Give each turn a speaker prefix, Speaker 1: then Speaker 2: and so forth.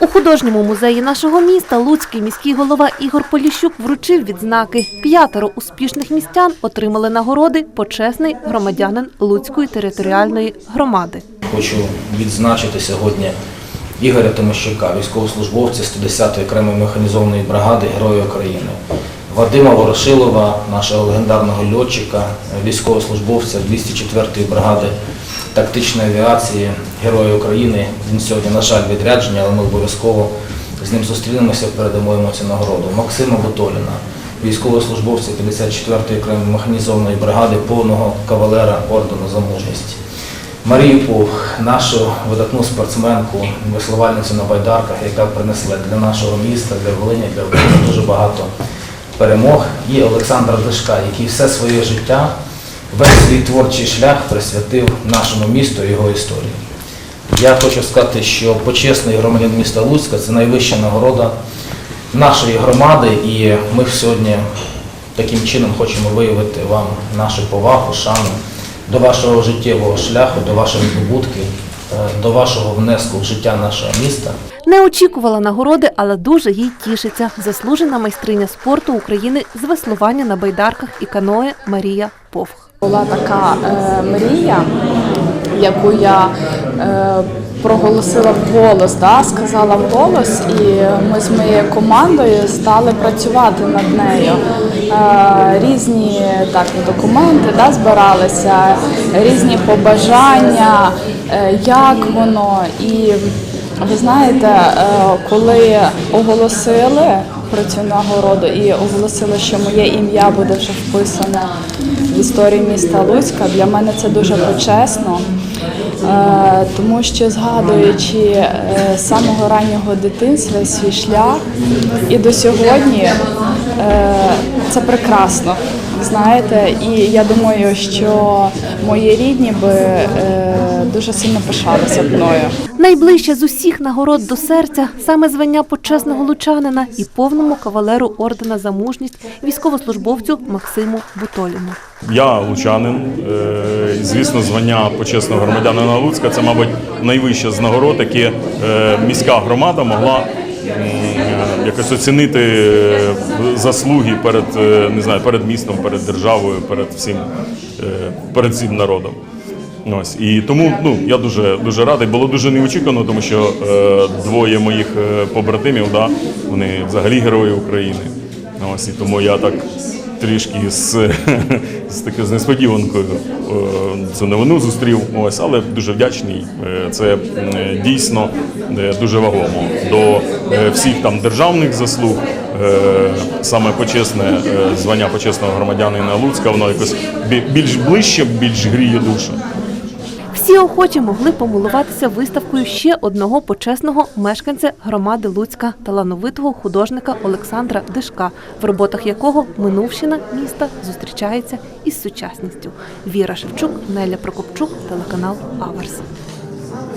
Speaker 1: У художньому музеї нашого міста Луцький міський голова Ігор Поліщук вручив відзнаки. П'ятеро успішних містян отримали нагороди почесний громадянин Луцької територіальної громади.
Speaker 2: Хочу відзначити сьогодні Ігоря Тимощука, військовослужбовця 110-ї окремої механізованої бригади Героя України, Вадима Ворошилова, нашого легендарного льотчика, військовослужбовця 204-ї бригади тактичної авіації Героя України. Він сьогодні, на жаль, відрядження, але ми обов'язково з ним зустрінемося, передамо йому цю нагороду. Максима Бутоліна, військовослужбовця 54-ї окремої механізованої бригади, повного кавалера ордену за мужність. Марію Повх, нашу видатну спортсменку, веслувальницю на байдарках, яка принесла для нашого міста, для Волині, для України дуже багато перемог. І Олександра Дишка, який все своє життя, весь свій творчий шлях присвятив нашому місту і його історії. Я хочу сказати, що почесний громадян міста Луцька це найвища нагорода нашої громади, і ми сьогодні таким чином хочемо виявити вам нашу повагу, шану до вашого життєвого шляху, до ваших здобутків, е, до вашого внеску в життя нашого міста.
Speaker 1: Не очікувала нагороди, але дуже їй тішиться. Заслужена майстриня спорту України з веслування на байдарках і каное Марія Повх.
Speaker 3: Була така е, мрія, яку я е, проголосила вголос, да, сказала вголос, і ми з моєю командою стали працювати над нею. Е, різні так, документи да, збиралися, різні побажання, е, як воно. І ви знаєте, е, коли оголосили про цю нагороду. І оголосили, що моє ім'я буде вже вписане в історію міста Луцька, для мене це дуже почесно, е, тому що згадуючи е, самого раннього дитинства свій шлях і до сьогодні е, це прекрасно. Знаєте, і я думаю, що мої рідні би е, дуже сильно пишалися мною.
Speaker 1: Найближче з усіх нагород до серця саме звання почесного лучанина і повному кавалеру ордена за мужність військовослужбовцю Максиму Бутоліну.
Speaker 4: Я лучанин. Е, Звісно, звання почесного громадянина Луцька це, мабуть, найвище з нагород, які е, міська громада могла е, якось оцінити е, заслуги перед е, не знаю, перед містом, перед державою, перед всім, е, перед всім народом. Ось і тому ну я дуже дуже радий. Було дуже неочікувано, тому що е, двоє моїх побратимів, да, вони взагалі герої України. Ось і тому я так трішки з, з такою несподіванкою е, цю новину зустрів. Ось, але дуже вдячний. Е, Це дійсно е, дуже вагомо до всіх там державних заслуг. Саме почесне звання почесного громадянина Луцька, воно якось більш ближче, більш гріє душу.
Speaker 1: Всі охочі могли помилуватися виставкою ще одного почесного мешканця громади Луцька, талановитого художника Олександра Дишка, в роботах якого минувщина міста зустрічається із сучасністю. Віра Шевчук, Неля Прокопчук, телеканал Аверс.